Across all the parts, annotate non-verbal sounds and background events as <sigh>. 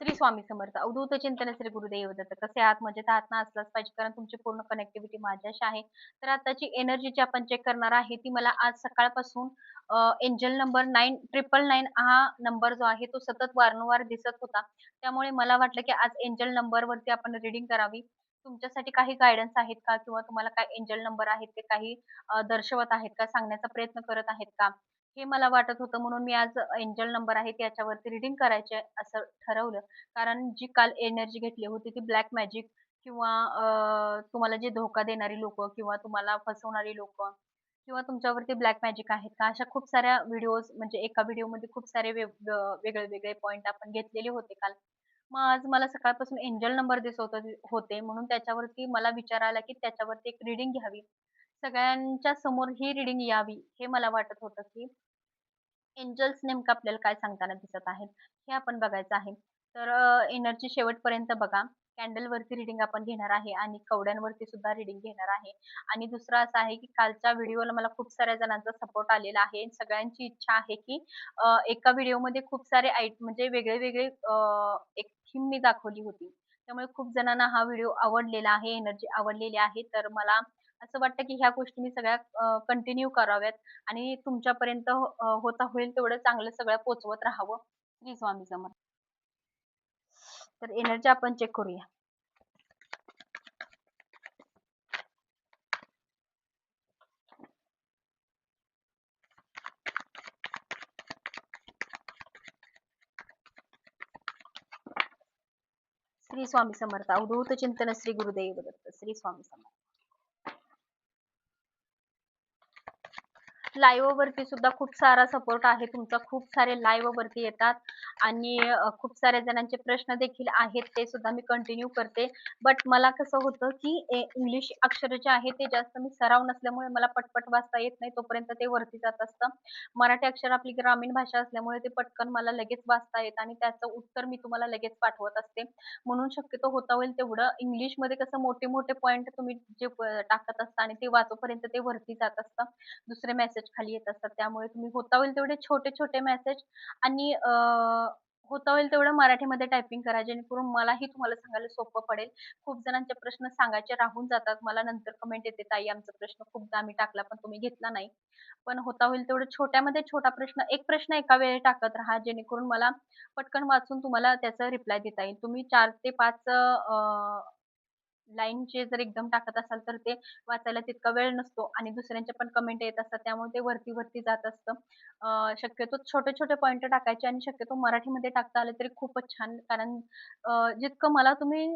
श्री स्वामी समर्थ. अवधूत चिंतन श्री गुरुदेव दत्त. कसे आहात? मजेत आहात ना? असलाच पाहिजे. कारण तुमची पूर्ण कनेक्टिव्हिटी माझ्याशी आहे. तर आताची एनर्जी जी आपण चेक करणार आहे ती मला आज सकाळपासून angel number nine triple nine हा नंबर जो आहे तो सतत वारंवार दिसत होता. त्यामुळे मला वाटलं की आज एंजल नंबर वरती आपण रीडिंग करावी. तुमच्यासाठी काही गायडन्स आहेत का? किंवा तुम्हाला काय एंजल नंबर आहेत ते काही दर्शवत आहेत का? सांगण्याचा प्रयत्न करत आहेत का? हे मला वाटत होतं म्हणून मी आज एंजल नंबर आहे त्याच्यावरती रीडिंग करायचे असं ठरवलं. कारण जी काल एनर्जी घेतली होती ती ब्लॅक मॅजिक किंवा तुम्हाला जे धोका देणारी लोक किंवा तुम्हाला फसवणारी लोक किंवा तुमच्यावरती ब्लॅक मॅजिक आहेत का? अशा खूप साऱ्या व्हिडिओज म्हणजे एका व्हिडिओमध्ये खूप सारे वेगळे वेगळे पॉईंट आपण घेतलेले होते काल. मग आज मला सकाळपासून एंजल नंबर दिसत होते होते म्हणून त्याच्यावरती मला विचार आला की त्याच्यावरती एक रीडिंग घ्यावी. सगळ्यांच्या समोर ही रीडिंग यावी हे मला वाटत होतं की एंजल्स नेमकं आपल्याला काय सांगताना दिसत आहेत हे आपण बघायचं आहे. तर एनर्जी शेवटपर्यंत बघा. कॅन्डलवरती रिडिंग आपण घेणार आहे आणि कवड्यांवरती सुद्धा रिडिंग घेणार आहे. आणि दुसरं असं आहे की कालच्या व्हिडिओला मला खूप साऱ्या जणांचा सपोर्ट आलेला आहे. सगळ्यांची इच्छा आहे की एका व्हिडिओमध्ये खूप सारे आय म्हणजे वेगळे वेगळे एक थीम मी दाखवली होती. त्यामुळे खूप जणांना हा व्हिडिओ आवडलेला आहे एनर्जी आवडलेली आहे. तर मला असं वाटतं की ह्या गोष्टी मी सगळ्या कंटिन्यू कराव्यात आणि तुमच्यापर्यंत अं, होता होईल तेवढं चांगलं सगळं पोहोचवत राहावं. श्री स्वामी समर्थ तर एनर्जी आपण चेक करूया. श्री स्वामी समर्थ अवधूत चिंतन श्री गुरुदेव दत्त श्री स्वामी समर्थ. लाईव्ह वरती सुद्धा खूप सारा सपोर्ट आहे. तुमचा खूप सारे लाईव्ह वरती येतात. आणि खूप साऱ्या जणांचे प्रश्न देखील आहेत ते सुद्धा मी कंटिन्यू करते. बट मला कसं होतं की इंग्लिश अक्षर जे आहे ते जास्त मी सराव नसल्यामुळे मला पटपट वाचता येत नाही. तोपर्यंत ते वरती जात असतं. मराठी अक्षर आपली ग्रामीण भाषा असल्यामुळे ते पटकन मला लगेच वाचता येत आणि त्याचं उत्तर मी तुम्हाला लगेच पाठवत असते. म्हणून शक्यतो होता होईल तेवढं. इंग्लिशमध्ये कसं मोठे मोठे पॉईंट तुम्ही जे टाकत असता आणि ते वाचोपर्यंत ते वरती जात असतं. दुसरे मेसेज खाली येत असतात. त्यामुळे तुम्ही होता होईल तेवढे छोटे छोटे मेसेज आणि होता होईल तेवढं मराठीमध्ये टायपिंग करा. जेणेकरून मलाही तुम्हाला सांगायला सोपं पडेल. खूप जणांचे प्रश्न सांगायचे राहून जातात. मला नंतर कमेंट येते ताई आमचा प्रश्न खूपदा आम्ही टाकला पण तुम्ही घेतला नाही. पण होता होईल तेवढं छोट्यामध्ये छोटा प्रश्न एक प्रश्न एका वेळी टाकत राहा. जेणेकरून मला पटकन वाचून तुम्हाला त्याचा रिप्लाय देता येईल. तुम्ही चार ते पाच लाईनचे जर एकदम टाकत असाल तर ते वाचायला तितका वेळ नसतो आणि दुसऱ्यांचे पण कमेंट येत असतात. त्यामुळे ते वरती वरती जात असतं. शक्यतो छोटे छोटे पॉईंट टाकायचे आणि शक्यतो मराठीमध्ये टाकता आले तरी खूपच छान. कारण जितकं मला तुम्ही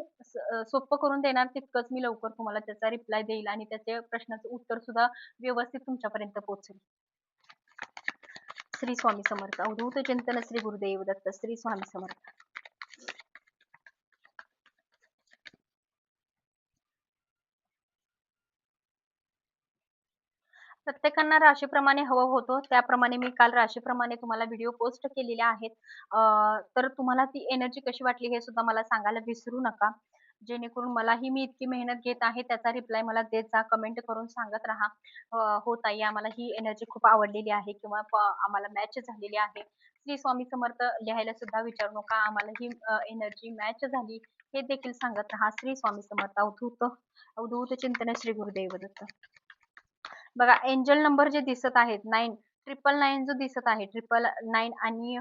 सोपं करून देणार तितकंच मी लवकर तुम्हाला त्याचा रिप्लाय देईल आणि त्याचे प्रश्नाचं उत्तर सुद्धा व्यवस्थित तुमच्यापर्यंत पोहोचेल. श्री स्वामी समर्थ. अवधूत चिंतन श्री गुरुदेव दत्त श्री स्वामी समर्थ. प्रत्येकांना राशीप्रमाणे हवं होतं. त्याप्रमाणे मी काल राशीप्रमाणे तुम्हाला व्हिडिओ पोस्ट केलेले आहेत. तर तुम्हाला ती एनर्जी कशी वाटली हे सुद्धा मला सांगायला विसरू नका. जेणेकरून मलाही मी इतकी मेहनत घेत आहे त्याचा रिप्लाय मला देत जा कमेंट करून सांगत राहा. हो ताई आम्हाला ही एनर्जी खूप आवडलेली आहे किंवा आम्हाला मॅच झालेली आहे. श्री स्वामी समर्थ लिहायला सुद्धा विचारू नका. आम्हाला ही एनर्जी मॅच झाली हे देखील सांगत राहा. श्री स्वामी समर्थ अवधूत अवधूत चिंतन श्री गुरुदेव दत्त. बघा एंजल नंबर जे दिसत आहेत नाईन ट्रिपल नाईन जो दिसत आहे ट्रिपल नाईन आणि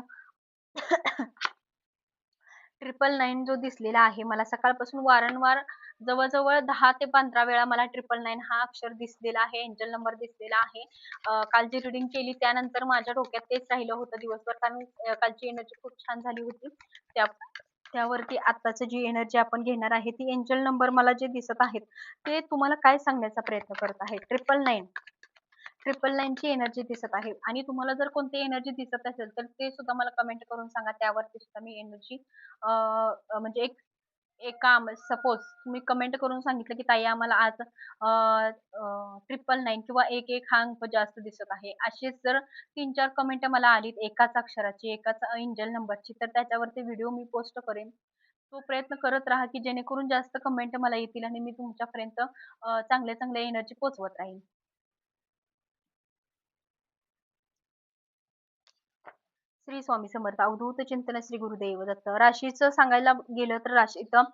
<coughs> ट्रिपल नाईन जो दिसलेला आहे मला सकाळपासून वारंवार जवळजवळ दहा ते पंधरा वेळा मला ट्रिपल नाईन हा अक्षर दिसलेला आहे एंजल नंबर दिसलेला आहे. कालची काल जी रिडिंग केली त्यानंतर माझ्या डोक्यात तेच राहिलं होतं दिवसभर कारण कालची एनर्जी खूप छान झाली होती. त्या त्यावरती आत्ताची जी एनर्जी आपण घेणार आहे ती एंजल नंबर मला जे दिसत आहेत ते तुम्हाला काय सांगण्याचा प्रयत्न करत आहे? ट्रिपल नाईन ट्रिपल नाईनची एनर्जी दिसत आहे. आणि तुम्हाला जर कोणती एनर्जी दिसत असेल तर ते सुद्धा मला कमेंट करून सांगा. त्यावरती सुद्धा मी एनर्जी म्हणजे एक एका सपोज तुम्ही कमेंट करून सांगितलं की ताई आम्हाला आज ट्रिपल नाईन किंवा एक एक हा अंक जास्त दिसत आहे. असेच जर तीन चार कमेंट मला आलीत एकाच अक्षराची एकाच एंजल नंबरची तर त्याच्यावरती व्हिडिओ मी पोस्ट करेन. तो प्रयत्न करत राहा की जेणेकरून जास्त कमेंट मला येतील आणि मी तुमच्यापर्यंत चांगल्या चांगल्या एनर्जी पोचवत राहीन. श्री स्वामी समर्थ अवधूत चिंतन श्री गुरुदेव दत्त. राशीचं सांगायला गेलं तर राशी इथं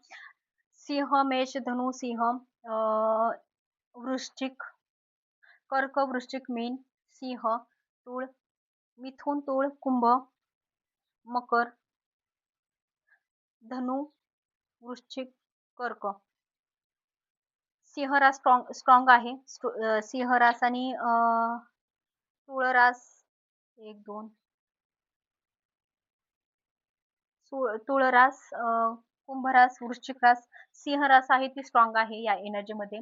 सिंह मेष धनु सिंह वृश्चिक कर्क वृश्चिक मीन सिंह तुळ मिथुन तुळ कुंभ मकर धनु वृश्चिक कर्क. सिंहरास स्ट्रॉंग स्ट्रॉंग आहे. सिंहरास आणि तुळरास एक दोन तुळरास तुळ वृश्चिकरास सिंहरास वृश्चिक रास सिंह रास आहे ती स्ट्रॉंग आहे या एनर्जी मध्ये.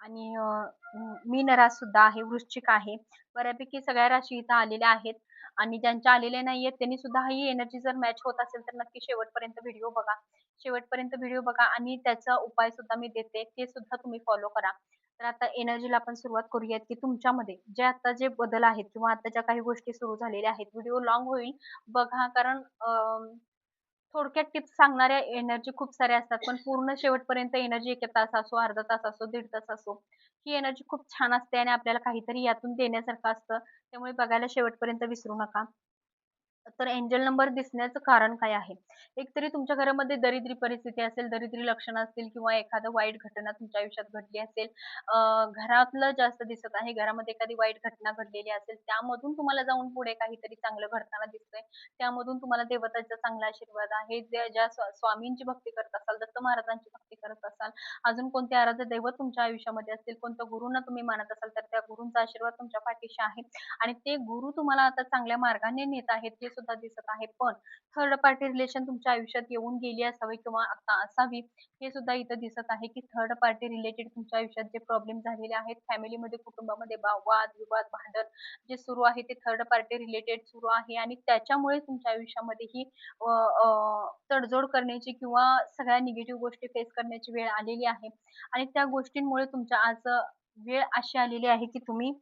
आणि अं, मीन रास सुद्धा आहे वृश्चिक आहे. बऱ्यापैकी सगळ्या राशी इथं आलेल्या आहेत. आणि ज्यांच्या आलेल्या नाहीयेत त्यांनी सुद्धा ही एनर्जी जर मॅच होत असेल तर नक्की शेवटपर्यंत व्हिडिओ बघा. शेवटपर्यंत व्हिडिओ बघा आणि त्याचा उपाय सुद्धा मी देते ते सुद्धा तुम्ही फॉलो करा. तर आता एनर्जीला आपण सुरुवात करूयात की तुमच्यामध्ये जे आता जे बदल आहेत किंवा आता ज्या काही गोष्टी सुरू झालेल्या आहेत व्हिडिओ लॉंग होईल बघा. कारण थोडक्यात टिप्स सांगणाऱ्या एनर्जी खूप साऱ्या असतात. पण पूर्ण शेवटपर्यंत एनर्जी एक तास असो अर्धा तास असो दीड तास असो ही एनर्जी खूप छान असते आणि आपल्याला काहीतरी यातून देण्यासारखं असतं. त्यामुळे बघायला शेवटपर्यंत विसरू नका. तर एंजल नंबर दिसण्याचं कारण काय आहे? एकतरी तुमच्या घरामध्ये दरिद्री परिस्थिती असेल दरिद्री लक्षणं असतील किंवा एखादं वाईट घटना तुमच्या आयुष्यात घडली असेल अं, घरातलं जास्त दिसत आहे घरामध्ये एखादी वाईट घटना घडलेली असेल त्यामधून तुम्हाला जाऊन पुढे काहीतरी चांगलं घडताना दिसतंय. त्यामधून तुम्हाला देवताचा चांगला आशीर्वाद आहे. ज्या ज्या स्वामींची भक्ती करत असाल दत्त महाराजांची भक्ती करत असाल. अजून कोणते आराध्य दैवत तुमच्या आयुष्यामध्ये असतील? कोणत्या गुरुंना तुम्ही मानत असाल? तर त्या गुरूंचा आशीर्वाद तुमच्या पाठीशी आहे. आणि ते गुरु तुम्हाला आता चांगल्या मार्गाने नेत आहेत हे सुद्धा दिसत आहे पण थर्ड पार्टी रिलेशन तुमच्या आयुष्यात येऊन गेली असावी किंवा आता असावी हे सुद्धा इथं दिसत आहे की थर्ड पार्टी रिलेटेड तुमच्या आयुष्यात जे प्रॉब्लेम झालेले आहेत फॅमिलीमध्ये कुटुंबामध्ये वाद विवाद भांडण जे सुरू आहे ते थर्ड पार्टी रिलेटेड सुरू आहे. आणि त्याच्यामुळे तुमच्या आयुष्यामध्ये ही तडजोड करण्याची किंवा सगळ्या निगेटिव्ह गोष्टी फेस करण्याची वेळ आलेली आहे. आणि त्या गोष्टींमुळे तुमच्या आज वेळ अशी आलेली आहे की तुम्ही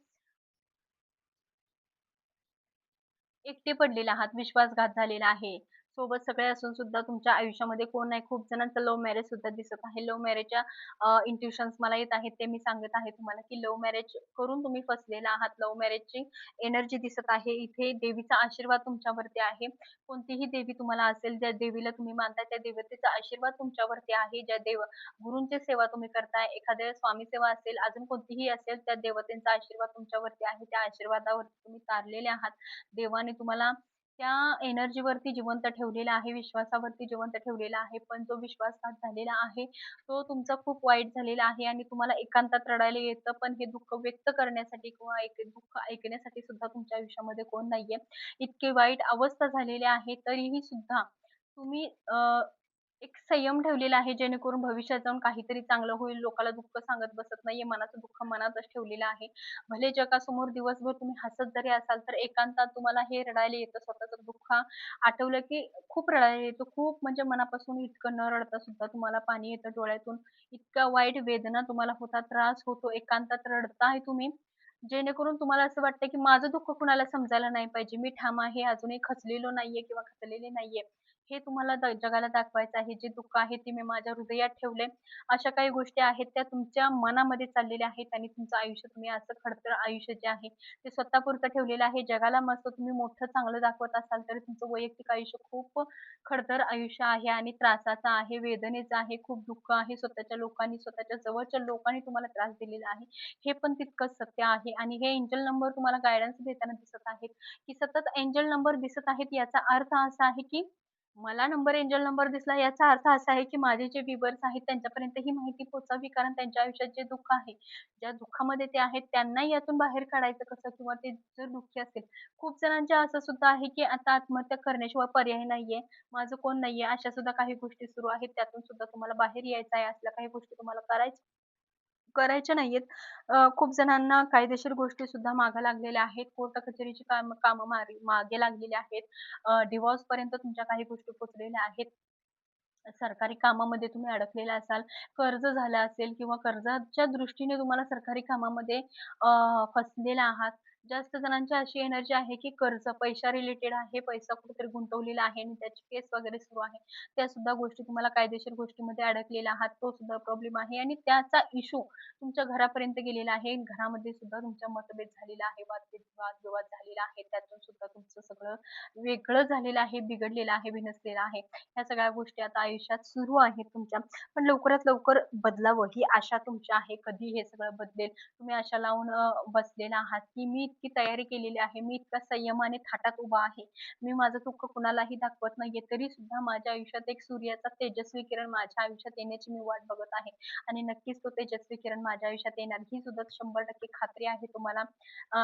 एकटे पडलेला आहात विश्वासघात झालेला आहे. सोबत सगळे असून सुद्धा तुमच्या आयुष्यामध्ये कोण नाही खूप जणांचं लव्ह मॅरेज सुद्धा दिसत आहे. लव्ह मॅरेजच्या इंट्युशन्स मला येत आहेत ते मी सांगत आहे तुम्हाला की लव्ह मॅरेज करून तुम्ही फसलेला आहात. लव्ह मॅरेजची एनर्जी दिसत आहे. इथे देवीचा आशीर्वाद तुमच्यावरती आहे. कोणतीही देवी तुम्हाला असेल ज्या देवीला तुम्ही मानता त्या देवतेचा आशीर्वाद तुमच्यावरती आहे. ज्या देव गुरूंची सेवा तुम्ही करताय एखाद्या स्वामी सेवा असेल अजून कोणतीही असेल त्या देवतेचा आशीर्वाद तुमच्यावरती आहे. त्या आशीर्वादावरती तुम्ही तारलेले आहात. देवाने तुम्हाला त्या एनर्जीवरती जिवंत ठेवलेला आहे विश्वासावरती जिवंत ठेवलेला आहे पण जो विश्वासघात झालेला आहे तो तुमचा खूप वाईट झालेला आहे आणि तुम्हाला एकांतात रडायला येतं पण हे दुःख व्यक्त करण्यासाठी किंवा एक दुःख ऐकण्यासाठी सुद्धा तुमच्या आयुष्यामध्ये कोण नाहीये. इतके वाईट अवस्था झालेली आहे तरीही सुद्धा तुम्ही अं, एक संयम ठेवलेला आहे जेणेकरून भविष्यात जाऊन काहीतरी चांगलं होईल. लोकाला दुःख सांगत बसत नाहीये. मनाचं दुःख मनातच ठेवलेलं आहे. भले जगासमोर दिवसभर तुम्ही हसत जरी असाल तर एकांतात तुम्हाला हे रडायला येतं. स्वतःचं दुःख आठवलं की खूप रडायला येतं. खूप म्हणजे मनापासून इतकं न रडता सुद्धा तुम्हाला पाणी येतं. डोळ्यातून इतका वाईट वेदना तुम्हाला होतात त्रास होतो. एकांतात रडताय तुम्ही. जेणेकरून तुम्हाला असं वाटतं की माझं दुःख कुणाला समजायला नाही पाहिजे. मी ठाम आहे. अजूनही खचलेलो नाहीये किंवा खचलेले नाहीये. हे तुम्हाला द- जगाला दाखवायचं आहे. जे दुःख आहे ते मी माझ्या हृदयात ठेवले. अशा काही गोष्टी आहेत त्या तुमच्या मनामध्ये चाललेल्या आहेत आणि तुमचं आयुष्य तुम्ही असं खडतर आयुष्य जे आहे ते स्वतःपुरतं ठेवलेलं आहे. जगाला मस्त तुम्ही मोठं चांगलं दाखवत असाल तर तुमचं वैयक्तिक आयुष्य खूप खडतर आयुष्य आहे आणि त्रासाचं आहे वेदनेचं आहे खूप दुःख आहे. स्वतःच्या लोकांनी स्वतःच्या जवळच्या लोकांनी तुम्हाला त्रास दिलेला आहे. हे पण तितकंच सत्य आहे आणि हे एंजल नंबर तुम्हाला गायडन्स देताना दिसत आहेत. की सतत एंजल नंबर दिसत आहेत याचा अर्थ असा आहे की मला नंबर एंजल नंबर दिसला याचा अर्थ असा आहे की माझे जे व्ह्युअर्स आहेत त्यांच्यापर्यंत ही माहिती पोहोचावी कारण त्यांच्या आयुष्यात जे दुःख आहे ज्या दुःखामध्ये ते आहेत त्यांनाही यातून बाहेर काढायचं कसं किंवा ते जर दुःखी असेल खूप जणांच्या असं सुद्धा आहे की आता आत्महत्या करण्याशिवाय पर्याय नाहीये माझं कोण नाहीये अशा सुद्धा काही गोष्टी सुरू आहेत त्यातून सुद्धा तुम्हाला बाहेर यायचं आहे असल्या काही गोष्टी तुम्हाला करायच्या करायच्या नाहीयेत. खूप जणांना कायदेशीर गोष्टी सुद्धा मागे लागलेल्या आहेत. कोर्ट कचेरीची काम कामं मागे लागलेली आहेत. डिवॉर्स पर्यंत तुमच्या काही गोष्टी पोचलेल्या आहेत. सरकारी कामामध्ये तुम्ही अडकलेला असाल कर्ज झालं असेल किंवा कर्जाच्या दृष्टीने तुम्हाला सरकारी कामामध्ये अं, फसलेला आहात जास्त जणांची अशी एनर्जी आहे की कर्ज पैशा रिलेटेड आहे पैसा कुठेतरी गुंतवलेला आहे आणि त्याची केस वगैरे सुरू आहे. त्या सुद्धा गोष्टी तुम्हाला कायदेशीर गोष्टीमध्ये अडकलेला आहात तो सुद्धा प्रॉब्लेम आहे आणि त्याचा इशू तुमच्या घरापर्यंत गेलेला आहे. घरामध्ये सुद्धा तुमच्या मतभेद झालेला आहे वादविवाद विवाद झालेला आहे. त्यातून सुद्धा तुमचं सगळं वेगळं झालेलं आहे बिघडलेलं आहे बिनसलेलं आहे. ह्या सगळ्या गोष्टी आता आयुष्यात सुरू आहेत तुमच्या. पण लवकरात लवकर बदलावं ही आशा तुमची आहे. कधी हे सगळं बदलेल? तुम्ही आशा लावून बसलेला आहात की मी इतकी तयारी केलेली आहे. मी इतका संयमाने थाटात उभा आहे. मी माझं दुःख कुणालाही दाखवत नाहीये. तरी सुद्धा माझ्या आयुष्यात एक सूर्याचा तेजस्वी किरण माझ्या आयुष्यात येण्याची मी वाट बघत आहे. आणि नक्कीच तो तेजस्वी किरण माझ्या आयुष्यात येणार. ही सुद्धा शंभर टक्के खात्री आहे. तुम्हाला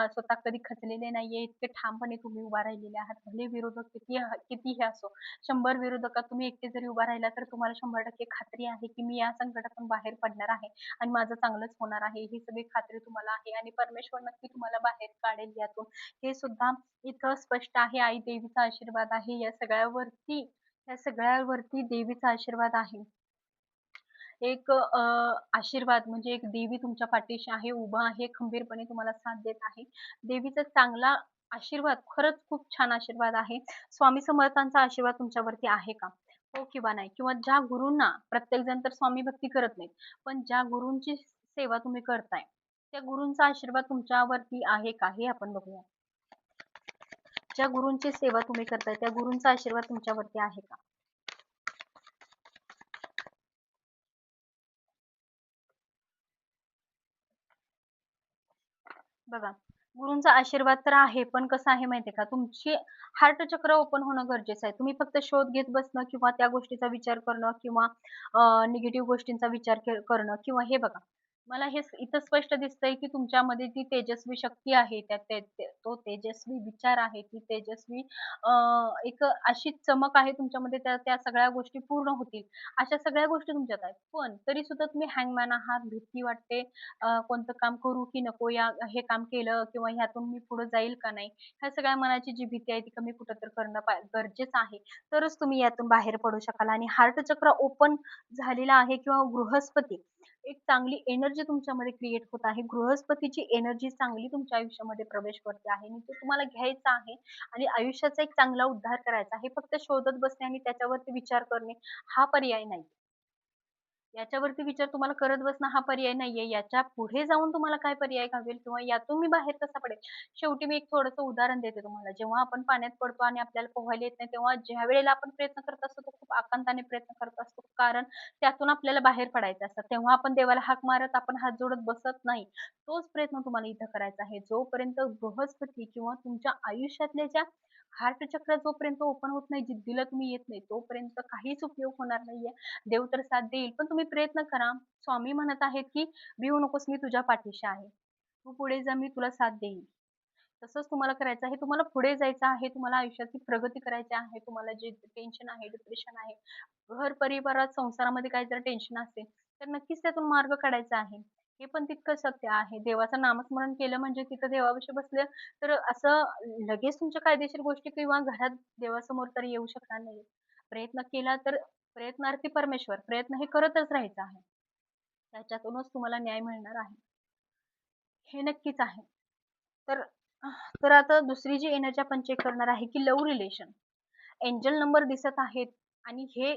स्वतः कधी खचलेले नाहीये. इतके ठामपणे तुम्ही उभा राहिलेले आहात. भले विरोधक किती कितीही असो शंभर विरोधकात तुम्ही एकटे जरी उभा राहिला तर तुम्हाला शंभर टक्के खात्री आहे की मी या संकटातून बाहेर पडणार आहे. आणि माझं चांगलंच होणार आहे. ही सगळी खात्री तुम्हाला आहे. आणि परमेश्वर नक्की तुम्हाला बाहेर काढेल यातून. हे सुद्धा इथं स्पष्ट आहे. आई देवीचा आशीर्वाद आहे. या सगळ्यावरती या सगळ्यावरती देवीचा आशीर्वाद आहे. एक आशीर्वाद म्हणजे एक देवी तुमच्या पाठीशी आहे उभा आहे खंबीरपणे तुम्हाला साथ देत आहे. देवीचा चांगला आशीर्वाद खरंच खूप छान आशीर्वाद आहे. स्वामी समर्थांचा आशीर्वाद तुमच्यावरती आहे का? हो किंवा नाही? किंवा ज्या गुरूंना प्रत्येक जण तर स्वामी भक्ती करत नाही पण ज्या गुरूंची सेवा तुम्ही करताय त्या गुरूंचा आशीर्वाद तुमच्यावरती आहे का? हे आपण बघूया. ज्या गुरूंची सेवा तुम्ही करताय त्या गुरूंचा आशीर्वाद तुमच्यावरती आहे का? बघा गुरूंचा आशीर्वाद तर आहे पण कसं आहे माहितीये का? तुमची हार्ट चक्र ओपन होणं गरजेचं आहे. तुम्ही फक्त शोध घेत बसणं किंवा त्या गोष्टीचा विचार करणं किंवा निगेटिव्ह गोष्टींचा विचार करणं किंवा हे बघा. मला हे इथं स्पष्ट दिसतंय की तुमच्यामध्ये ती तेजस्वी शक्ती आहे त्या ते- ते- तो तेजस्वी विचार आहे ती तेजस्वी एक अशी चमक आहे तुमच्यामध्ये त्या त्या सगळ्या गोष्टी पूर्ण होतील. अशा सगळ्या गोष्टी तुमच्यात आहेत. पण तरी सुद्धा तुम्ही हँगमॅन आहात भीती वाटते कोणतं काम करू की नको या हे काम केलं किंवा ह्यातून मी पुढे जाईल का नाही ह्या सगळ्या मनाची जी भीती आहे ती कमी कुठं तर करणं पा- गरजेचं आहे. तरच तुम्ही यातून बाहेर पडू शकाल आणि हार्ट चक्र ओपन झालेला आहे किंवा बृहस्पती एक चांगली एनर्जी तुमच्यामध्ये क्रिएट होत आहे. बृहस्पतीची एनर्जी चांगली तुमच्या आयुष्यामध्ये प्रवेश करते आहे. आणि तो तुम्हाला घ्यायचा आहे आणि आयुष्याचा एक चांगला उद्धार करायचा आहे. फक्त शोधत बसणे आणि त्याच्यावरती विचार करणे हा पर्याय नाही. याच्यावरती विचार तुम्हाला करत बसणं हा पर्याय नाहीये. याच्यापुढे जाऊन तुम्हाला काय पर्याय घावेल किंवा यातून मी बाहेर कसा पडेल? शेवटी मी एक थोडंसं उदाहरण देते तुम्हाला. जेव्हा आपण पाण्यात पडतो आणि आपल्याला पोहायला येत नाही तेव्हा ज्या वेळेला आपण प्रयत्न करत असतो तो खूप आकांताने प्रयत्न करत असतो. कारण त्यातून आपल्याला बाहेर पडायचं असतं. तेव्हा आपण देवाला हाक मारत आपण हात जोडत बसत नाही. तोच प्रयत्न तुम्हाला इथं करायचा आहे. जोपर्यंत बृहस्पती किंवा तुमच्या आयुष्यातल्या ज्या हार्ट चक्र जोपर्यंत ओपन होत नाही जिद्दीला तुम्ही येत नाही तोपर्यंत काहीच उपयोग होणार नाहीये. देव तर साथ देईल पण तुम्ही प्रयत्न करा. स्वामी म्हणत आहेत की भिवू नकोस मी तुझ्या पाठीशी आहे. तू पुढे जा मी तुला साथ देईल तसंच तुम्हाला करायचं आहे तुम्हाला पुढे जायचं आहे तुम्हाला आयुष्याची प्रगती करायची आहे तुम्हाला जे टेन्शन आहे डिप्रेशन आहे घर परिवारात संसारामध्ये काही जर टेन्शन असेल तर नक्कीच त्यातून मार्ग काढायचा आहे. हे पण तितकं सत्य आहे. देवाचं नामस्मरण केलं म्हणजे तिथं देवाविषयी बसलं तर असं लगेच तुमच्या कायदेशीर गोष्टी किंवा घरात देवासमोर तर येऊ शकणार नाही प्रयत्न केला तर प्रयत्नार्थी परमेश्वर प्रयत्न हे करतच राहायचं आहे. त्याच्यातूनच तुम्हाला न्याय मिळणार आहे. हे नक्कीच आहे. तर तर आता दुसरी जी एनर्जी आपण चेक करणार आहे की लव्ह रिलेशन. एंजल नंबर दिसत आहेत आणि हे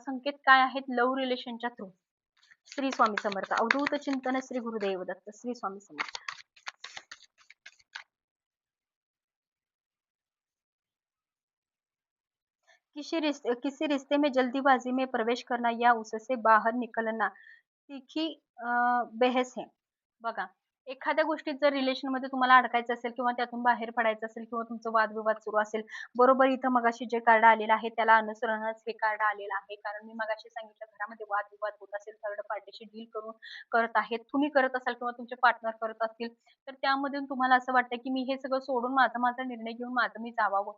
संकेत काय आहेत लव्ह रिलेशनच्या थ्रू? श्री स्वामी समर्थ अवधूत चिंतन श्री गुरुदेव दत्त श्री स्वामी समर्थ किसी रिश्ते किसी रिश्ते में जल्दीबाजी में प्रवेश करना या उससे बाहर निकलना तीखी बहस है बघा एखाद्या गोष्टीत जर रिलेशनमध्ये तुम्हाला अडकायचं असेल किंवा त्यातून बाहेर पडायचं असेल किंवा तुमचं वादविवाद सुरू असेल बरोबर इथं मगाशी जे कार्ड आलेलं आहे त्याला अनुसरणच हे कार्ड आलेलं आहे. कारण मी मगाशी सांगितलं घरामध्ये वादविवाद होत असेल थर्ड पार्टीशी डील करून करत आहेत तुम्ही करत असाल किंवा तुमचे पार्टनर करत असतील तर त्यामधून तुम्हाला असं वाटतं की मी हे सगळं सोडून माझा माझा निर्णय घेऊन माझं मी जावावं.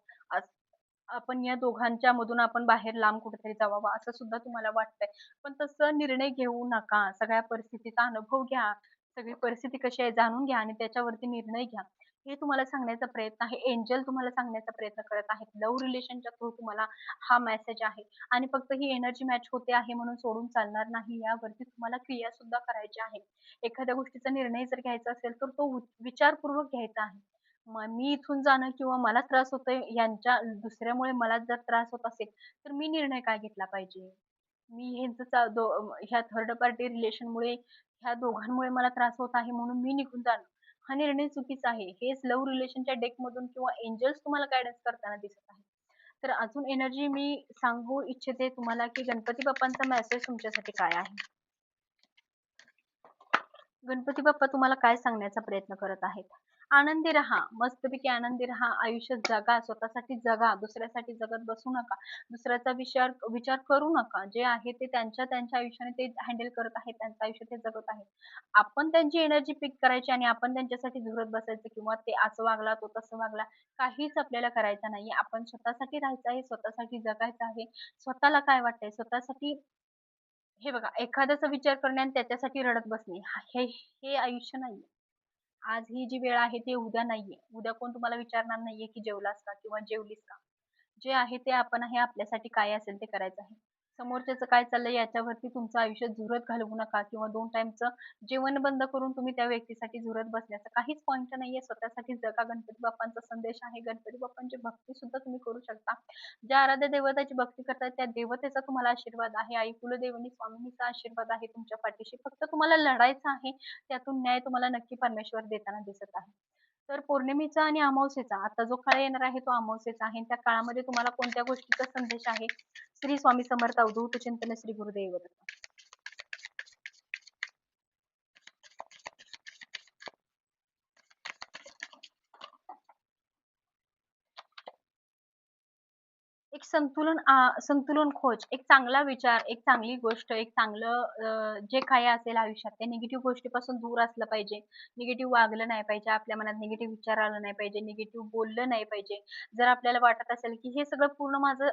आपण या दोघांच्या मधून आपण बाहेर लांब कुठेतरी जावावं असं सुद्धा तुम्हाला वाटतंय. पण तसं निर्णय घेऊ नका. सगळ्या परिस्थितीचा अनुभव घ्या. सगळी परिस्थिती कशी आहे जाणून घ्या आणि त्याच्यावरती निर्णय घ्या. हे तुम्हाला सांगण्याचा प्रयत्न आहे. एंजल तुम्हाला सांगण्याचा प्रयत्न करत आहेत. लव्ह रिलेशनच्या थ्रू तुम्हाला हा मेसेज आहे. आणि फक्त ही एनर्जी मॅच होते आहे म्हणून सोडून चालणार नाही. यावरती तुम्हाला क्रिया सुद्धा करायची आहे. एखाद्या गोष्टीचा निर्णय जर घ्यायचा असेल तर तो विचारपूर्वक घ्यायचा आहे. मी इथून जाणं किंवा मला त्रास होतोय यांच्या दुसऱ्यामुळे मला जर त्रास होत असेल, तर मी निर्णय काय घेतला पाहिजे? मी ह्यांचं दो ह्या थर्ड पार्टी रिलेशनमुळे ह्या दोघांमुळे मला त्रास होत आहे म्हणून मी निघून जाणं, हा निर्णय चुकीचा आहे. हेच लव्ह रिलेशनच्या डेकमधून किंवा एंजल्स तुम्हाला गायडन्स करताना दिसत आहे. तर अजून एनर्जी मी सांगू इच्छिते तुम्हाला, की गणपती बाप्पांचा मेसेज तुमच्यासाठी काय आहे? गणपती बाप्पा तुम्हाला काय सांगण्याचा प्रयत्न करत आहेत? आनंदी राहा, मस्तपैकी आनंदी राहा, आयुष्य जगा, स्वतःसाठी जगा, दुसऱ्यासाठी जगत बसू नका. दुसऱ्याचा विचार विचार करू नका. जे आहे ते त्यांच्या त्यांच्या आयुष्याने ते हँडल करत आहेत, त्यांचं आयुष्य ते जगत आहेत. आपण त्यांची एनर्जी पिक करायची आणि आपण त्यांच्यासाठी झुरत बसायचं किंवा ते असं वागला, तो तसं वागला, काहीच आपल्याला करायचं नाहीये. आपण स्वतःसाठी राहायचं आहे, स्वतःसाठी जगायचं आहे. स्वतःला काय वाटतंय, स्वतःसाठी हे बघा, एखाद्याचा विचार करणे आणि त्याच्यासाठी रडत बसणे, हे हे आयुष्य नाहीये. आज ही जी वेळ आहे ती उद्या नाहीये. उद्या कोण तुम्हाला विचारणार नाहीये, की जेवलास का किंवा जेवलीस का? जे आहे ते आपण आहे आपल्यासाठी काय असेल ते करायचं आहे. समोरच्याचं काय चाललंय याच्यावरती तुमचं आयुष्य झुरत घालवू नका किंवा दोन टाइमचं जेवण बंद करून तुम्ही त्या व्यक्तीसाठी झुरत बसण्याचा काहीच पॉइंट नाहीये. स्वतःसाठी जगा. गणपती बाप्पांचा संदेश आहे. गणपती बाप्पांची भक्ती सुद्धा तुम्ही करू शकता. ज्या आराध्य देवताची भक्ती करतात त्या देवतेचा तुम्हाला आशीर्वाद आहे. आई कुलदेवनी स्वामिनीचा आशीर्वाद आहे तुमच्या पाठीशी. फक्त तुम्हाला लढायचं आहे. त्यातून न्याय तुम्हाला नक्की परमेश्वर देताना दिसत आहे. तर पौर्णिमेचा आणि अमावस्येचा आता जो काळ येणार आहे तो अमावस्येचा आहे. त्या काळामध्ये तुम्हाला कोणत्या गोष्टीचा संदेश आहे? श्री स्वामी समर्थ अवधूत चिंतन श्री गुरुदेव संतुलन संतुलन खोज, एक चांगला विचार, एक चांगली गोष्ट, एक चांगलं जे काही असेल आयुष्यात त्या निगेटिव्ह गोष्टीपासून दूर असलं पाहिजे. निगेटिव्ह वागलं नाही पाहिजे. आपल्या मनात निगेटिव्ह विचार आला नाही पाहिजे. निगेटिव्ह बोललं नाही पाहिजे. जर आपल्याला वाटत असेल, की हे सगळं पूर्ण माझं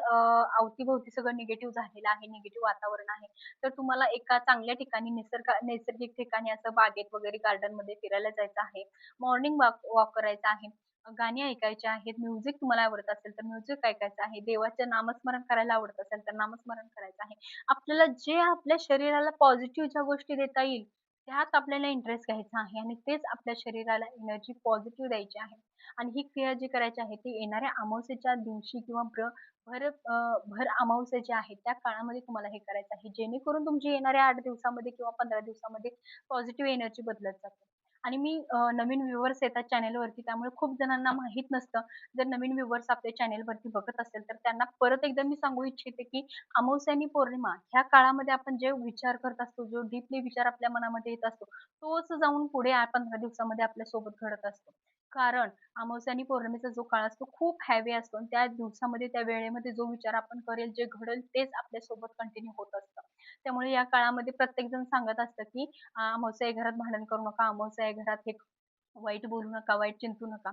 अवतीभोवती सगळं निगेटिव्ह झालेलं आहे, निगेटिव्ह वातावरण आहे, तर तुम्हाला एका चांगल्या ठिकाणी निसर्ग नैसर्गिक ठिकाणी असं बागेत वगैरे गार्डनमध्ये फिरायला जायचं आहे. मॉर्निंग वॉक वॉक करायचा आहे. गाणी ऐकायची आहेत, म्युझिक तुम्हाला आवडत असेल तर म्युझिक ऐकायचं आहे, देवाचं नामस्मरण करायला आवडत असेल तर नामस्मरण करायचं आहे. आपल्याला जे आपल्या शरीराला पॉझिटिव्ह ज्या गोष्टी देता येईल, त्यात आपल्याला इंटरेस्ट घ्यायचा आहे आणि तेच आपल्या शरीराला एनर्जी पॉझिटिव्ह द्यायची आहे. आणि ही क्रिया जी करायची आहे ती येणाऱ्या अमावस्येच्या दिवशी किंवा भर भर अमावस्या जे आहे त्या काळामध्ये तुम्हाला हे करायचं आहे. जेणेकरून तुमची येणाऱ्या आठ दिवसामध्ये किंवा 15 दिवसामध्ये पॉझिटिव्ह एनर्जी बदलत जाते. आणि मी नवीन व्ह्युअर्स येतात चॅनेलवरती त्यामुळे खूप जणांना माहीत नसतं. जर नवीन व्ह्युअर्स आपल्या चॅनेलवरती बघत असेल तर त्यांना परत एकदा मी सांगू इच्छिते, की अमावस्या आणि पौर्णिमा ह्या काळामध्ये आपण जे विचार करत असतो, जो डीपली विचार आपल्या मनामध्ये येत असतो, तोच जाऊन पुढे 15 दिवसामध्ये आपल्यासोबत घडत असतो. कारण अमावस्या आणि पौर्णिमेचा जो काळ असतो खूप हॅवी असतो आणि त्या दिवसामध्ये, त्या वेळेमध्ये जो विचार आपण करेल, जे घडेल तेच आपल्यासोबत कंटिन्यू होत असतं. त्यामुळे या काळामध्ये प्रत्येकजण सांगत असतं, की अमावस्या घरात भांडण करू नका, अमावस्या घरात हे वाईट बोलू नका, वाईट चिंतू नका.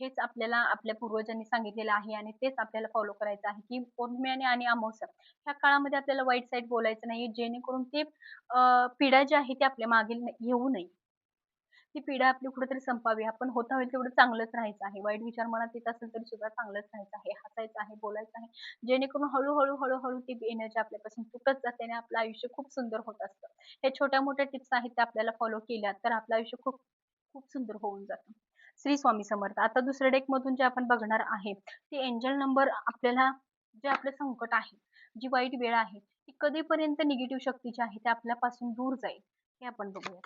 हेच आपल्याला आपल्या पूर्वजांनी सांगितलेलं आहे आणि तेच आपल्याला फॉलो करायचं आहे, की पौर्णिमेने आणि अमावस्या ह्या काळामध्ये आपल्याला वाईट साईड बोलायचं नाही जेणेकरून ते पिढ्या जी आहे ती आपल्या मागे येऊ नये. ती पिढ्या आपली कुठेतरी संपावी. आपण होता होईल तेवढं चांगलंच राहायचं आहे. वाईट विचार मनात येत असेल तरी सुद्धा चांगलंच राहायचं आहे, हसायचं आहे, बोलायचं आहे. जेणेकरून हळूहळू हळूहळू ती एनर्जी आपल्यापासून तुटत जाते आणि आपलं आयुष्य खूप सुंदर होत असतं. हे छोट्या-मोठ्या टिप्स आहेत त्या आपल्याला फॉलो केल्या तर आपलं आयुष्य खूप खूप सुंदर होऊन जातं. श्री स्वामी समर्थ. आता दुसऱ्या डेक मधून जे आपण बघणार आहे, ते एंजल नंबर आपल्याला जे आपलं संकट आहे, जी वाईट वेळ आहे, ती कधीपर्यंत निगेटिव्ह शक्ती जी आहे, ते आपल्यापासून दूर जाईल, हे आपण बघूया.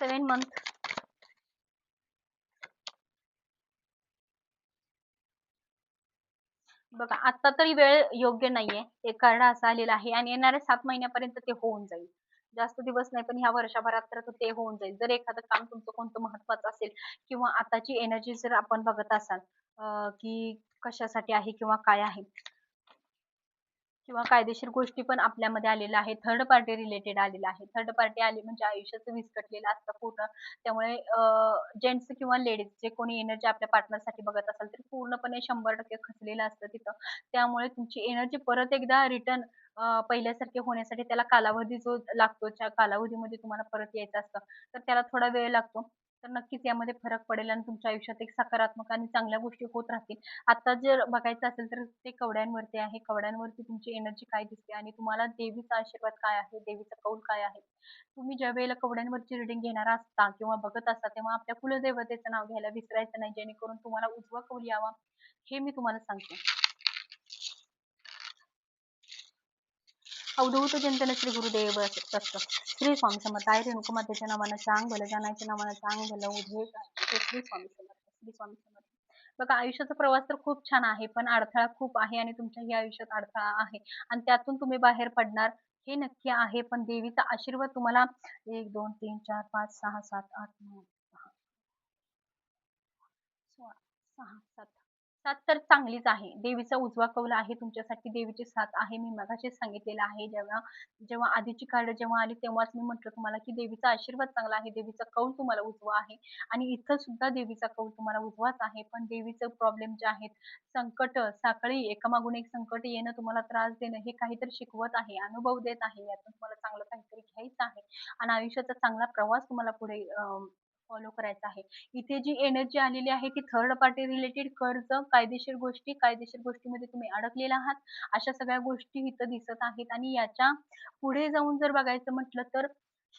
Seven month बघा आता तरी वेळ योग्य नाहीये. एक कारण असं आलेलं आहे आणि येणाऱ्या सात महिन्यापर्यंत ते होऊन जाईल. जास्त दिवस नाही पण ह्या वर्षभरात तर ते होऊन जाईल. जर एखादं काम तुमचं कोणतं महत्त्वाचं असेल किंवा आताची एनर्जी जर आपण बघत असाल की कशासाठी आहे किंवा काय आहे किंवा कायदेशीर गोष्टी पण आपल्यामध्ये आलेल्या आहेत. थर्ड पार्टी रिलेटेड आलेलं आहे. थर्ड पार्टी आली म्हणजे आयुष्याचं विस्कटलेलं असतं पूर्ण. त्यामुळे जेंट्स किंवा लेडीज जे कोणी एनर्जी आपल्या पार्टनरसाठी बघत असाल तर पूर्णपणे 100% खचलेलं असतं तिथं. त्यामुळे तुमची एनर्जी परत एकदा रिटर्न पहिल्यासारखे होण्यासाठी त्याला कालावधी जो लागतो, त्या कालावधीमध्ये तुम्हाला परत यायचं असतं. तर त्याला थोडा वेळ लागतो. तर नक्कीच यामध्ये फरक पडेल आणि तुमच्या आयुष्यात एक सकारात्मक आणि चांगल्या गोष्टी होत राहतील. आता जर बघायचं असेल तर ते कवड्यांवरती आहे. कवड्यांवरती तुमची एनर्जी काय दिसते आणि तुम्हाला देवीचा आशीर्वाद काय आहे, देवीचा कौल काय आहे. तुम्ही ज्यावेळेला कवड्यांवरची रीडिंग घेणार असता किंवा बघत असता तेव्हा आपल्या कुलदेवतेचं नाव घ्यायला विसरायचं नाही जेणेकरून तुम्हाला उजवा कौल यावा, हे मी तुम्हाला सांगते. अवधूत चिंतन श्री गुरुदेव दत्त श्री स्वामी समर्थ. आहे रेणुका मातेच्या नावानं चांग भलं जाण्याच्या नावानं चांग भलं उभे श्री स्वामी समर्थ श्री स्वामी समर्थ. बघा आयुष्याचा प्रवास तर खूप छान आहे पण अडथळा खूप आहे आणि तुमच्याही आयुष्यात अडथळा आहे. आणि त्यातून तुम्ही बाहेर पडणार हे नक्की आहे पण देवीचा आशीर्वाद तुम्हाला एक दोन तीन चार पाच सहा सात आठ नऊ दहा सोळा सहा सात साथ तर चांगलीच आहे. देवीचा उजवा कौल आहे तुमच्यासाठी. देवीची साथ आहे. मी मगाशीच सांगितलेलं आहे. जेव्हा जेव्हा आधीची कार्ड जेव्हा आली तेव्हाच मी म्हटलं तुम्हाला, की देवीचा आशीर्वाद चांगला आहे. देवीचा कौल तुम्हाला उजवा आहे आणि इथं सुद्धा देवीचा कौल तुम्हाला उजवाच आहे. पण देवीचं प्रॉब्लेम जे आहेत, संकट, साखळी एकामागून एक संकट येणं, तुम्हाला त्रास देणं हे काहीतरी शिकवत आहे, अनुभव देत आहे. यातून तुम्हाला चांगलं काहीतरी घ्यायचं आहे आणि आयुष्याचा चांगला प्रवास तुम्हाला पुढे फॉलो करायचा आहे. इथे जी एनर्जी आलेली आहे ती थर्ड पार्टी रिलेटेड कर्ज, कायदेशीर गोष्टी, कायदेशीर गोष्टीमध्ये तुम्ही अडकलेला आहात. अशा सगळ्या गोष्टी इथं दिसत आहेत आणि याच्यापुढे जाऊन जर बघायचं म्हटलं तर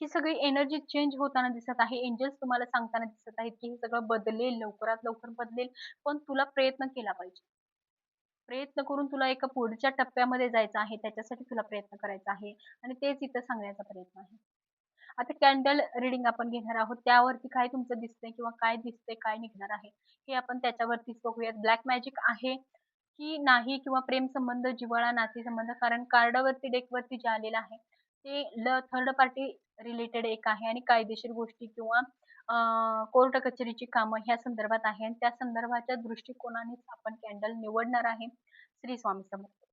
ही सगळी एनर्जी चेंज होताना दिसत आहे. एंजल्स तुम्हाला सांगताना दिसत आहेत, की हे सगळं बदलेल, लवकरात लवकर बदलेल. पण तुला प्रयत्न केला पाहिजे. प्रयत्न करून तुला एका पुढच्या टप्प्यामध्ये जायचं आहे. त्याच्यासाठी तुला प्रयत्न करायचा आहे आणि तेच इथं सांगण्याचा प्रयत्न आहे. आता कॅन्डल रिडिंग आपण घेणार आहोत. त्यावरती काय तुमचं दिसतंय किंवा काय दिसतंय, काय निघणार आहे, हे आपण त्याच्यावरतीच बघूयात. ब्लॅक मॅजिक आहे की नाही किंवा प्रेम संबंध, नाती संबंध कारण कार्डावरती, डेकवरती जे आलेलं आहे ते ल थर्ड पार्टी रिलेटेड एक आहे आणि कायदेशीर गोष्टी किंवा कोर्ट कचेरीची कामं ह्या संदर्भात आहे आणि त्या संदर्भाच्या दृष्टिकोनानेच आपण कॅन्डल निवडणार आहे. श्री स्वामी समर्थ.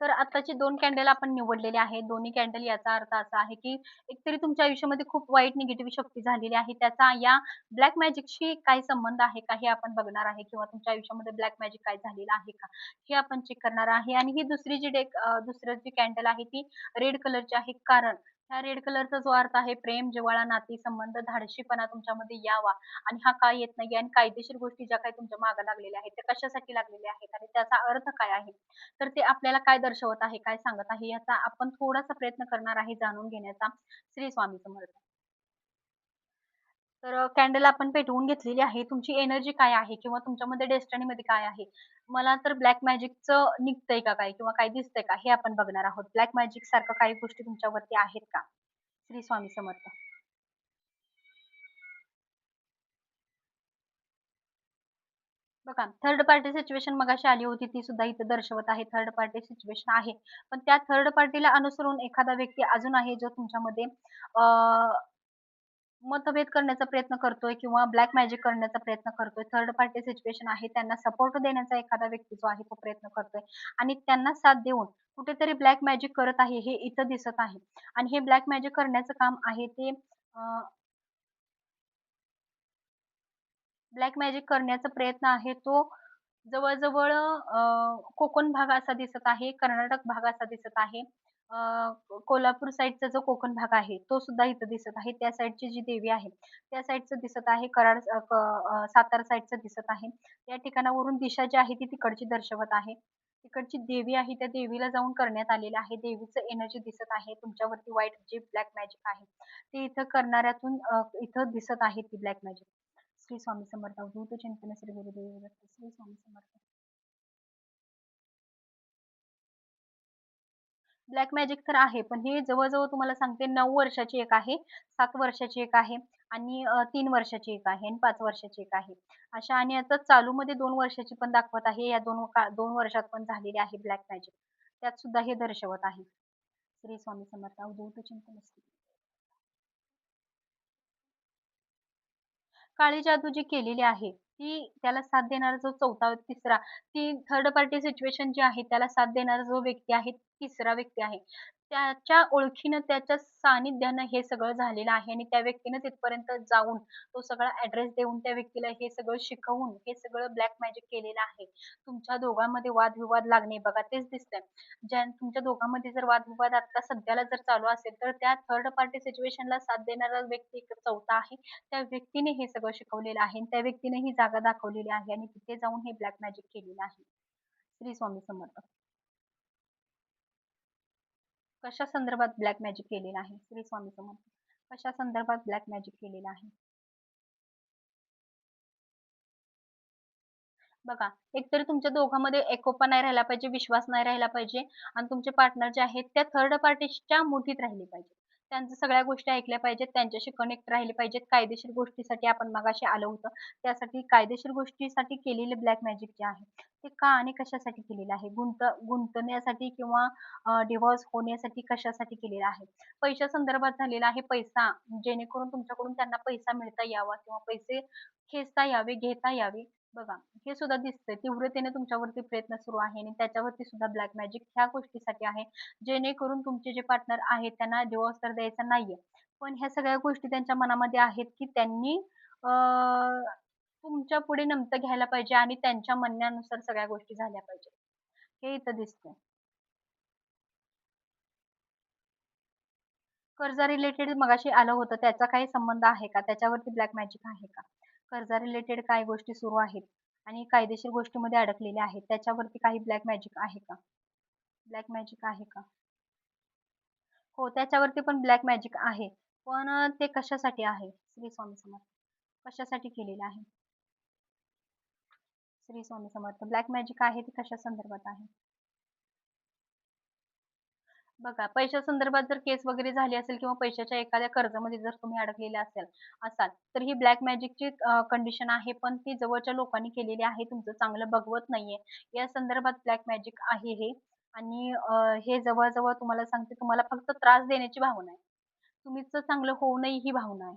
तर आताचे दोन कॅन्डल आपण निवडलेले आहेत. दोन्ही कॅन्डल याचा अर्थ असा आहे, की एकतरी तुमच्या आयुष्यामध्ये खूप वाईट निगेटिव्ह शक्ती झालेली आहे. त्याचा या ब्लॅक मॅजिकशी काय संबंध आहे का हे आपण बघणार आहे किंवा तुमच्या आयुष्यामध्ये ब्लॅक मॅजिक काय झालेलं आहे का हे आपण चेक करणार आहे. आणि ही दुसरी जी डेक दुसरं जी कॅन्डल आहे ती रेड कलरची आहे. कारण ह्या रेड कलरचा जो अर्थ आहे प्रेम, जिव्हाळा, नाती, संबंध, धाडशीपणा तुमच्यामध्ये यावा. आणि हा काय येत नाही आणि कायदेशीर गोष्टी ज्या काही तुमच्या मागे लागलेल्या आहेत त्या कशासाठी लागलेल्या आहेत आणि त्याचा अर्थ काय आहे? तर ते आपल्याला काय दर्शवत आहे काय सांगत आहे याचा आपण थोडासा प्रयत्न करणार आहे जाणून घेण्याचा. श्री स्वामी समर्थ. तर कॅन्डल आपण पेटवून घेतलेली आहे. तुमची एनर्जी काय आहे? किंवा तुमच्यामध्ये डेस्टनी मध्ये काय आहे? मला तर ब्लॅक मॅजिकचं निघतंय का काय? किंवा काय दिसतंय का? हे आपण बघणार आहोत. ब्लॅक मॅजिक सारखं काही गोष्टी तुमच्यावरती आहेत का? श्री स्वामी समर्थ. बघा थर्ड पार्टी सिच्युएशन मगाशी आली होती. ती सुद्धा इथे दर्शवत आहे. थर्ड पार्टी सिच्युएशन आहे. पण त्या थर्ड पार्टीला अनुसरून एखादा व्यक्ती अजून आहे जो तुमच्यामध्ये मतभेद करण्याचा प्रयत्न करतोय किंवा ब्लॅक मॅजिक करण्याचा प्रयत्न करतोय थर्ड पार्टी सिच्युएशन आहे त्यांना सपोर्ट देण्याचा एखादा व्यक्ती जो आहे तो प्रयत्न करतोय आणि त्यांना साथ देऊन कुठेतरी ब्लॅक मॅजिक करत आहे हे इथं दिसत आहे आणि हे ब्लॅक मॅजिक करण्याचं काम आहे ते ब्लॅक मॅजिक करण्याचा प्रयत्न आहे तो जवळ-जवळ कोकण भाग असा दिसत आहे, कर्नाटक भाग असा दिसत आहे. अ कोल्हापूर साईडचा जो कोकण भाग आहे तो सुद्धा इथं दिसत आहे. त्या साईडची जी देवी आहे त्या साईडचं दिसत आहे. कराड सातारा साईडचं दिसत आहे. या ठिकाणावरून दिशा जी आहे ती तिकडची दर्शवत आहे. तिकडची देवी आहे त्या देवीला जाऊन करण्यात आलेलं आहे. देवीचं एनर्जी दिसत आहे. तुमच्यावरती वाईट जे ब्लॅक मॅजिक आहे ते इथं करणाऱ्यातून इथं दिसत आहे ती ब्लॅक मॅजिक. श्री स्वामी समर्थ अवधूत चिंतन श्री गुरुदेव दत्त श्री स्वामी समर्थ ब्लॅक मॅजिक तर आहे पण हे जवळजवळ तुम्हाला सांगते नऊ वर्षाची एक आहे सात वर्षाची एक आहे आणि तीन वर्षाची एक आहे आणि पाच वर्षाची एक आहे. अशा आणि आता चालू मध्ये दोन वर्षाची पण दाखवत आहे या दोन दोन वर्षात पण झालेली आहे ब्लॅक मॅजिक त्यात सुद्धा हे दर्शवत आहे. श्री स्वामी समर्थ अवधूत चिंतन काळी जादू जी केलेली आहे. ती त्याला साथ देणारा जो चौथा तिसरा ती थर्ड पार्टी सिच्युएशन जी आहे त्याला साथ देणारा जो व्यक्ती आहे तिसरा व्यक्ती आहे. त्याच्या ओळखीनं, त्याच्या सानिध्यानं हे सगळं झालेलं आहे आणि त्या व्यक्तीनं तिथपर्यंत जाऊन तो सगळा ऍड्रेस देऊन त्या व्यक्तीला हे सगळं शिकवून हे सगळं ब्लॅक मॅजिक केलेलं आहे. तुमच्या दोघांमध्ये वादविवाद लागणे बघा तेच दिसतंय. ज्या तुमच्या दोघांमध्ये जर वादविवाद आता सध्याला जर चालू असेल, तर त्या थर्ड पार्टी सिच्युएशनला साथ देणारा व्यक्ती चौथा आहे. त्या व्यक्तीने हे सगळं शिकवलेलं आहे आणि त्या व्यक्तीने ही जागा दाखवलेली आहे आणि तिथे जाऊन हे ब्लॅक मॅजिक केलेलं आहे. श्री स्वामी समर्थ. कशा संदर्भात ब्लॅक मॅजिक केलेला आहे? श्री स्वामी समर्थ. कशा संदर्भात ब्लॅक मॅजिक केलेला आहे? बघा, एकतरी तुमच्या दोघांमध्ये एकोपा नाही राहिला पाहिजे, विश्वास नाही राहिला पाहिजे आणि तुमचे पार्टनर जे आहेत त्या थर्ड पार्टीच्या मुठीत राहिले पाहिजे. त्यांच्या सगळ्या गोष्टी ऐकल्या पाहिजेत, त्यांच्याशी कनेक्ट राहिले पाहिजेत. कायदेशीर गोष्टीसाठी आपण मगाशी आलो होतो. त्यासाठी कायदेशीर गोष्टीसाठी केलेले ब्लॅक मॅजिक जे आहे, ते का आणि कशासाठी केलेलं आहे? गुंत गुंतण्यासाठी किंवा डिवॉर्स होण्यासाठी कशासाठी केलेलं आहे? पैशा संदर्भात झालेला आहे पैसा, जेणेकरून तुमच्याकडून त्यांना पैसा मिळता यावा किंवा पैसे खेचता यावे, घेता यावे. बघा, हे सुद्धा दिसतंय. तीव्रतेने तुमच्यावरती प्रयत्न सुरू आहे आणि त्याच्यावरती सुद्धा ब्लॅक मॅजिक ह्या गोष्टीसाठी आहे, जेणेकरून तुमचे जे पार्टनर आहेत त्यांना डिव्होर्स तर द्यायचा नाहीये. पण ह्या सगळ्या गोष्टी त्यांच्या मनामध्ये आहेत, की त्यांनी तुमच्यापुढे नमतं घ्यायला पाहिजे आणि त्यांच्या म्हणण्यानुसार सगळ्या गोष्टी झाल्या पाहिजेत. हे इथं दिसतंय. कर्जा रिलेटेड मगाशी आलं होतं, त्याचा काही संबंध आहे का? त्याच्यावरती ब्लॅक मॅजिक आहे का? कर्जा रिलेटेड काय गोष्टी सुरू आहेत आणि कायदेशीर गोष्टीमध्ये अडकलेल्या आहेत. त्याच्यावरती काही ब्लॅक मॅजिक आहे का? ब्लॅक मॅजिक आहे का? हो, त्याच्यावरती पण ब्लॅक मॅजिक आहे. पण ते कशासाठी आहे? श्री स्वामी समर्थ. कशासाठी केलेलं आहे? श्री स्वामी समर्थ. ब्लॅक मॅजिक आहे ते कशा संदर्भात आहे? बघा, पैशासंदर्भात जर केस वगैरे झाली असेल किंवा पैशाच्या एखाद्या कर्जामध्ये जर तुम्ही अडकलेले असेल असाल, तर ही ब्लॅक मॅजिकची कंडिशन आहे. पण ती जवळच्या लोकांनी केलेली आहे. तुमचं चांगलं बघवत नाहीये. या संदर्भात ब्लॅक मॅजिक आहे हे आणि हे जवळ-जवळ तुम्हाला सांगते, तुम्हाला फक्त त्रास देण्याची भावना आहे. तुम्हीच चांगलं होऊ नये ही भावना आहे.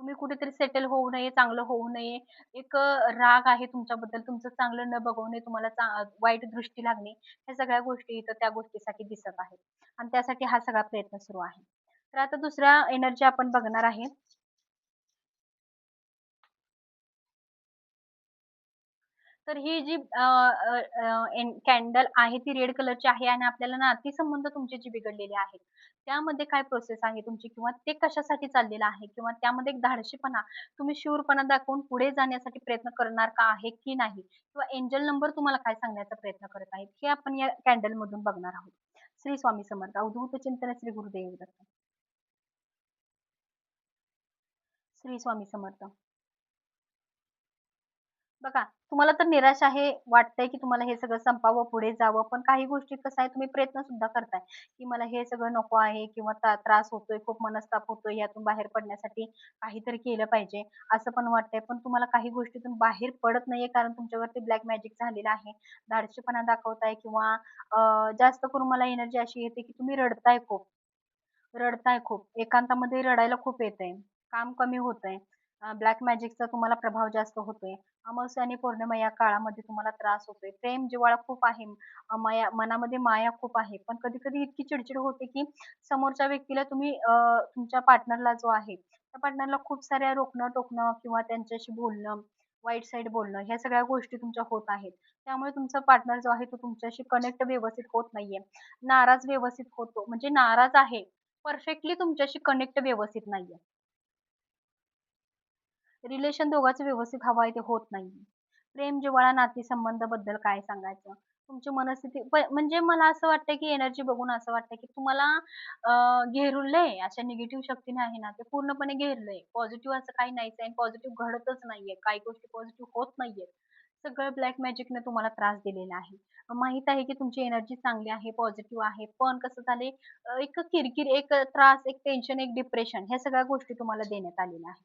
तुम्ही कुठेतरी सेटल होऊ नये, चांगलं होऊ नये. एक राग आहे तुमच्याबद्दल, तुमचं चांगलं न बघवणे, तुम्हाला चा वाईट दृष्टी लागणे, ह्या सगळ्या गोष्टी इथं त्या गोष्टीसाठी दिसत आहेत आणि त्यासाठी हा सगळा प्रयत्न सुरू आहे. तर आता दुसऱ्या एनर्जी आपण बघणार आहे. तर ही जी कॅन्डल आहे ती रेड कलरची आहे आणि आपल्याला नातेसंबंध तुमचे जे बिघडलेले आहेत, त्यामध्ये काय प्रोसेस आहे तुमची किंवा ते कशासाठी चाललेलं आहे किंवा त्यामध्ये एक धाडशीपणा तुम्ही शूरपणा दाखवून पुढे जाण्यासाठी प्रयत्न करणार का आहे की नाही? किंवा एंजल नंबर तुम्हाला काय सांगण्याचा प्रयत्न करत आहेत, हे आपण या कॅन्डल मधून बघणार आहोत. श्री स्वामी समर्थ. अवधूत चिंतन श्री गुरुदेव दत्त. श्री स्वामी समर्थ. बघा, तुम्हाला तर निराशा आहे, वाटतंय की तुम्हाला हे सगळं संपावं, पुढे जावं. पण काही गोष्टी कसं आहे, तुम्ही प्रयत्न सुद्धा करताय, की मला हे सगळं नको आहे किंवा त्रास होतोय, खूप मनस्ताप होतोय, यातून बाहेर पडण्यासाठी काहीतरी केलं पाहिजे, असं पण वाटतंय. पण तुम्हाला काही गोष्टीतून बाहेर पडत नाहीये, कारण तुमच्यावरती ब्लॅक मॅजिक झालेलं आहे. धाडशीपणा दाखवताय किंवा जास्त करून मला एनर्जी अशी येते, की तुम्ही रडताय खूप. रडताय खूप. एकांतामध्ये रडायला खूप येत आहे काम कमी होतंय. ब्लॅक मॅजिकचा तुम्हाला प्रभाव जास्त होतोय. अमावस्या आणि पौर्णिमा या काळामध्ये तुम्हाला त्रास होतोय. प्रेम जिव्हाळा खूप आहे. माया मनामध्ये माया खूप आहे. पण कधी-कधी इतकी चिडचिड होते, की समोरच्या व्यक्तीला तुम्ही तुमच्या पार्टनरला जो आहे, त्या पार्टनरला खूप साऱ्या रोखणं-टोकणं किंवा त्यांच्याशी बोलणं, वाईट साईड बोलणं, ह्या सगळ्या गोष्टी तुमच्या होत आहेत. त्यामुळे तुमचा पार्टनर जो आहे तो तुमच्याशी कनेक्ट व्यवस्थित होत नाहीये. नाराज व्यवस्थित होतो म्हणजे नाराज आहे. परफेक्टली तुमच्याशी कनेक्ट व्यवस्थित नाहीये. रिलेशन दोघांचं व्यवस्थित हवं आहे ते होत नाही प्रेम, जिव्हाळा, नातेसंबंधाबद्दल काय सांगायचं? तुमची मनस्थिती म्हणजे मला असं वाटतंय की एनर्जी बघून असं वाटतंय की तुम्हाला घेरुलंय अशा निगेटिव्ह शक्तीने आहे ना, ते पूर्णपणे घेरलंय. पॉझिटिव्ह असं काही नाहीच आहे. पॉझिटिव्ह घडतच नाहीये. काही गोष्टी पॉझिटिव्ह होत नाहीयेत. सगळं ब्लॅक मॅजिकने तुम्हाला त्रास दिलेला आहे. माहीत आहे की तुमची एनर्जी चांगली आहे, पॉझिटिव्ह आहे. पण कसं झालंय, एक किरकिर, एक त्रास, एक टेन्शन, एक डिप्रेशन ह्या सगळ्या गोष्टी तुम्हाला देण्यात आलेल्या आहेत.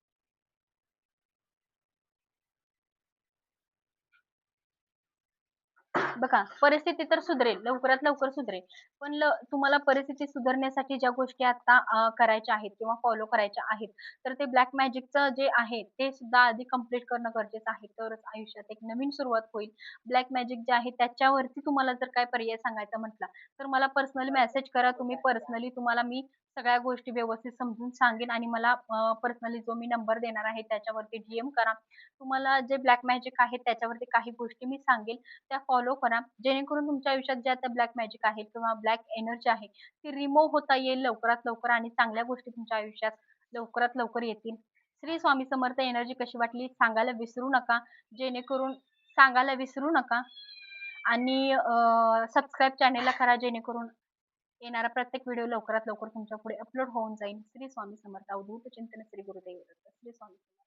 बघा परिस्थिती तर सुधरेल लवकरात लवकर सुधरेल. पण ल तुम्हाला परिस्थिती सुधारण्यासाठी ज्या गोष्टी आता अ, करायच्या आहेत किंवा फॉलो करायच्या आहेत तर ते ब्लॅक मॅजिकचं जे आहे ते सुद्धा आधी कंप्लीट करणं गरजेचं आहे. तरच आयुष्यात एक नवीन सुरुवात होईल. ब्लॅक मॅजिक जे आहे त्याच्यावरती तुम्हाला जर काय पर्याय सांगायचा म्हटला तर मला पर्सनली मेसेज करा. तुम्ही पर्सनली तुम्हाला मी सगळ्या गोष्टी व्यवस्थित समजून सांगेन आणि मला पर्सनली जो मी नंबर देणार आहे त्याच्यावरती डीएम करा. तुम्हाला जे ब्लॅक मॅजिक आहे त्याच्यावरती काही गोष्टी मी सांगेल त्या फॉलो करा. जेणेकरून तुमच्या आयुष्यात ज्या त्या ब्लॅक मॅजिक आहे किंवा ब्लॅक एनर्जी आहे ती रिमूव्ह होता येईल लवकरात लवकर आणि चांगल्या गोष्टी तुमच्या आयुष्यात लवकरात लवकर येतील. श्री स्वामी समर्थ एनर्जी कशी वाटली सांगायला विसरू नका. जेणेकरून सांगायला विसरू नका. आणि सबस्क्राईब चॅनेलला करा जेणेकरून येणारा प्रत्येक व्हिडिओ लवकरात लवकर तुमच्यापुढे अपलोड होऊन जाईल श्री स्वामी समर्थ अवधूत चिंतन श्री गुरुदेव दत्त. श्री स्वामी समर्थ.